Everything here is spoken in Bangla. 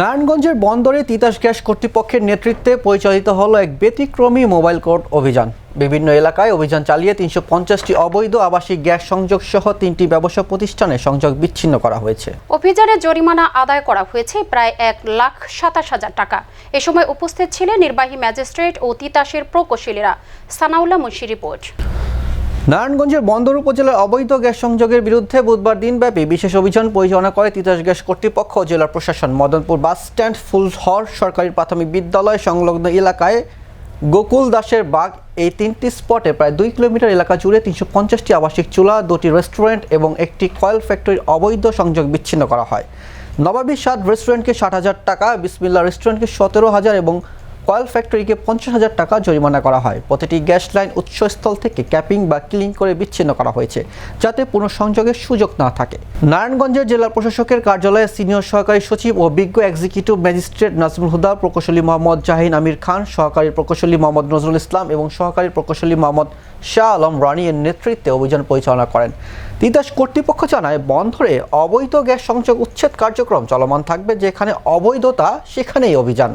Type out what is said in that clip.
নারায়ণগঞ্জের বন্দরে তিতাস গ্যাস কর্তৃপক্ষের নেতৃত্বে পরিচালিত হলো এক ব্যতিক্রমী মোবাইল কোর্ট অভিযান। বিভিন্ন এলাকায় অভিযান চালিয়ে তিনশো পঞ্চাশটি অবৈধ আবাসিক গ্যাস সংযোগ সহ তিনটি ব্যবসা প্রতিষ্ঠানে সংযোগ বিচ্ছিন্ন করা হয়েছে। অভিযানে জরিমানা আদায় করা হয়েছে প্রায় এক লাখ সাতাশ হাজার টাকা। এ সময় উপস্থিত ছিলেন নির্বাহী ম্যাজিস্ট্রেট ও তিতাসের প্রকৌশলীরা। সানাউল্লাহ মুন্সি রিপোর্ট। নারায়ণগঞ্জের বন্দর উপজেলার অবৈধ গ্যাস সংযোগের বিরুদ্ধে বুধবার দিনব্যাপী বিশেষ অভিযান পরিচালনা করে তিতাস গ্যাস কর্তৃপক্ষ। জেলা প্রশাসন মদনপুর বাস স্ট্যান্ড ফুলহর সরকারি প্রাথমিক বিদ্যালয় সংলগ্ন এলাকায় গোকুল দাসের বাগ, এই তিনটি স্পটে প্রায় দুই কিলোমিটার এলাকা জুড়ে তিনশো পঞ্চাশটি আবাসিক চুলা, দুটি রেস্টুরেন্ট এবং একটি কয়েল ফ্যাক্টরির অবৈধ সংযোগ বিচ্ছিন্ন করা হয়। নবাবী সাত রেস্টুরেন্টকে ষাট হাজার টাকা, বিসমিল্লা রেস্টুরেন্টকে সতেরো হাজার এবং কয়েল ফ্যাক্টরিকে পঞ্চাশ হাজার টাকা জরিমানা করা হয়। প্রতিটি গ্যাস লাইন উৎসস্থল থেকে ক্যাপিং বা ক্লিন করে বিচ্ছিন্ন করা হয়েছে, যাতে পুনঃসংযোগের সুযোগ না থাকে। নারায়ণগঞ্জের জেলা প্রশাসকের কার্যালয়ে সিনিয়র সহকারী সচিব ও বিজ্ঞ এক্সিকিউটিভ ম্যাজিস্ট্রেট নাজমুল হুদা, প্রকৌশলী মোহাম্মদ জাহিন আমির খান, সহকারী প্রকৌশলী মোহাম্মদ নজরুল ইসলাম এবং সহকারী প্রকৌশলী মোহাম্মদ শাহ আলম রানি এর নেতৃত্বে অভিযান পরিচালনা করেন। তিতাস কর্তৃপক্ষ জানায় বন্ধরে অবৈধ গ্যাস সংযোগ উচ্ছেদ কার্যক্রম চলমান থাকবে, যেখানে অবৈধতা সেখানেই অভিযান।